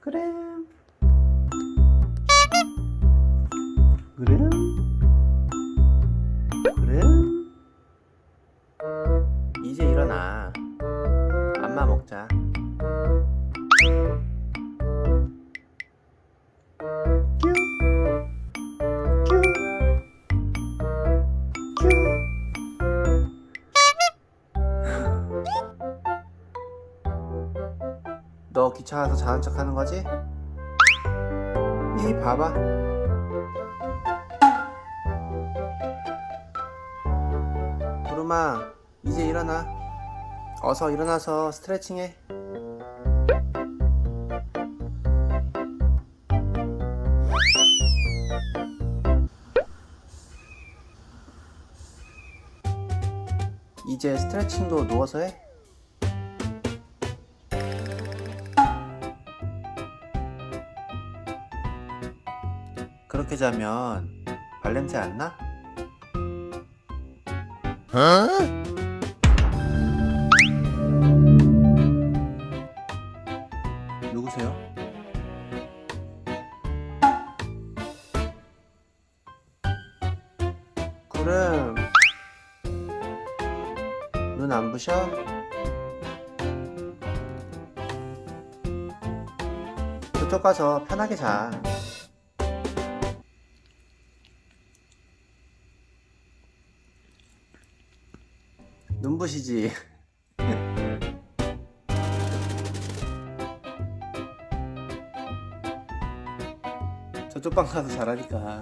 그래. 그래. 그래. 이제 일어나. 맘마 먹자. 뀨. 뀨. 뀨. 너 귀찮아서 자는 척 하는 거지? 이 봐봐. 구름아, 이제 일어나. 어서 일어나서 스트레칭 해. 이제 스트레칭도 누워서 해. 그렇게 자면 발냄새 안 나? 누구세요? 구름 눈 안 부셔? 저쪽 가서 편하게 자. 눈부시지? 저쪽 방 가서 자라니까